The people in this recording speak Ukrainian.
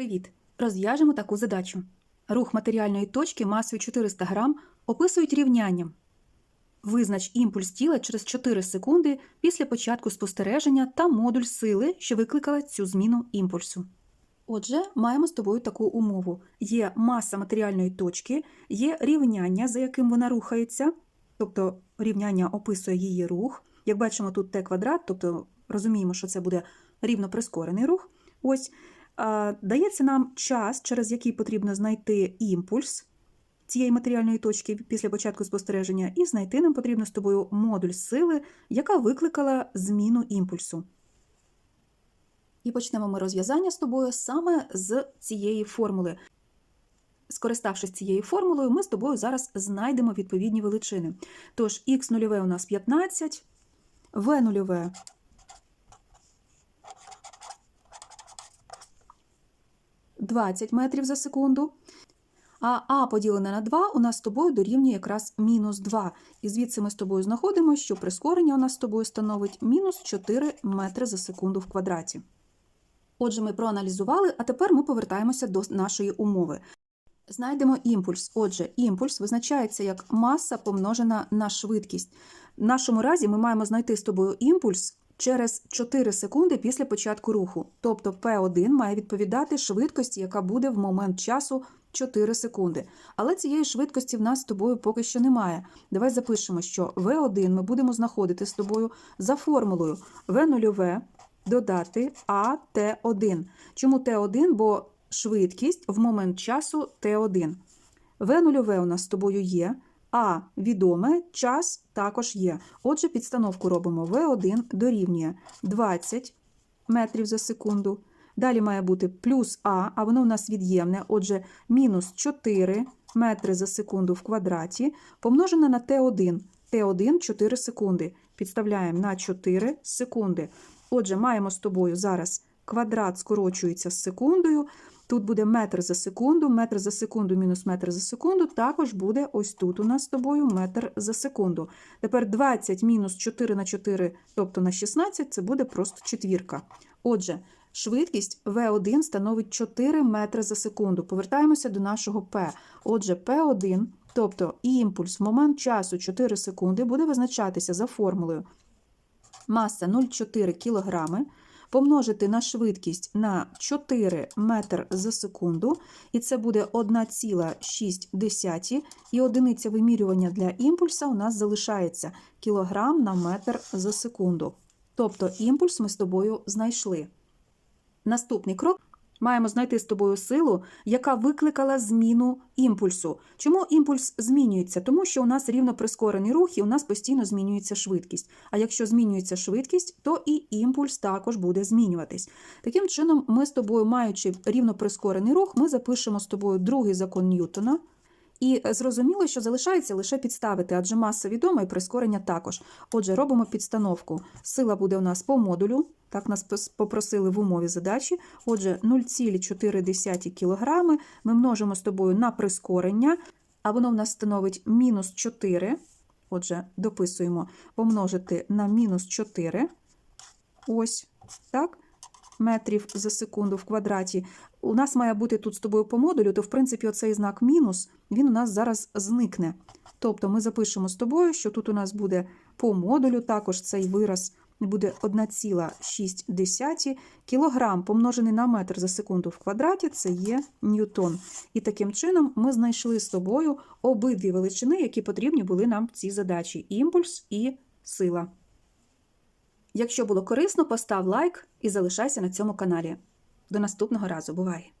Привіт! Розв'яжемо таку задачу. Рух матеріальної точки масою 400 грам описують рівнянням. Визнач імпульс тіла через 4 секунди після початку спостереження та модуль сили, що викликала цю зміну імпульсу. Отже, маємо з тобою таку умову: є маса матеріальної точки, є рівняння, за яким вона рухається, тобто рівняння описує її рух. Як бачимо, тут t квадрат, тобто розуміємо, що це буде рівно прискорений рух. Ось дається нам час, через який потрібно знайти імпульс цієї матеріальної точки після початку спостереження, і знайти нам потрібно з тобою модуль сили, яка викликала зміну імпульсу. І почнемо ми розв'язання з тобою саме з цієї формули. Скориставшись цією формулою, ми з тобою зараз знайдемо відповідні величини. Тож х нульове у нас 15, в нульове 20 метрів за секунду. А А поділене на 2 у нас з тобою дорівнює якраз мінус 2. І звідси ми з тобою знаходимо, що прискорення у нас з тобою становить мінус 4 метри за секунду в квадраті. Отже, ми проаналізували, а тепер ми повертаємося до нашої умови. Знайдемо імпульс. Отже, імпульс визначається як маса помножена на швидкість. В нашому разі ми маємо знайти з тобою імпульс через 4 секунди після початку руху. Тобто P1 має відповідати швидкості, яка буде в момент часу 4 секунди. Але цієї швидкості в нас з тобою поки що немає. Давай запишемо, що V1 ми будемо знаходити з тобою за формулою V0 додати АТ1. Чому Т1? Бо швидкість в момент часу Т1. В0 у нас з тобою є, а відоме час також є. Отже, підстановку робимо В1 дорівнює 20 метрів за секунду. Далі має бути плюс А, а воно у нас від'ємне, отже, мінус 4 метри за секунду в квадраті, помножене на Т1. Т1 4 секунди. Підставляємо на 4 секунди. Отже, маємо з тобою зараз квадрат скорочується з секундою. Тут буде метр за секунду, метр за секунду мінус метр за секунду, також буде ось тут у нас з тобою метр за секунду. Тепер 20 мінус 4 на 4, тобто на 16, це буде просто четвірка. Отже, швидкість V1 становить 4 метри за секунду. Повертаємося до нашого P. Отже, P1, тобто імпульс в момент часу 4 секунди, буде визначатися за формулою маса 0,4 кг, помножити на швидкість на 4 метр за секунду, і це буде 1,6, і одиниця вимірювання для імпульса у нас залишається кілограм на метр за секунду. Тобто імпульс ми з тобою знайшли. Наступний крок. Маємо знайти з тобою силу, яка викликала зміну імпульсу. Чому імпульс змінюється? Тому що у нас рівно прискорений рух і у нас постійно змінюється швидкість. А якщо змінюється швидкість, то і імпульс також буде змінюватись. Таким чином, ми з тобою, маючи рівно прискорений рух, ми запишемо з тобою другий закон Ньютона. І зрозуміло, що залишається лише підставити, адже маса відома і прискорення також. Отже, робимо підстановку. Сила буде у нас по модулю. Так нас попросили в умові задачі. Отже, 0,4 кг ми множимо з тобою на прискорення, а воно в нас становить мінус 4. Отже, дописуємо помножити на мінус 4. Ось так. Метрів за секунду в квадраті. У нас має бути тут з тобою по модулю, то в принципі оцей знак мінус, він у нас зараз зникне. Тобто ми запишемо з тобою, що тут у нас буде по модулю також цей вираз буде 1,6 кілограм помножений на метр за секунду в квадраті, це є ньютон. І таким чином ми знайшли з тобою обидві величини, які потрібні були нам в цій задачі: імпульс і сила. Якщо було корисно, постав лайк і залишайся на цьому каналі. До наступного разу, бувай!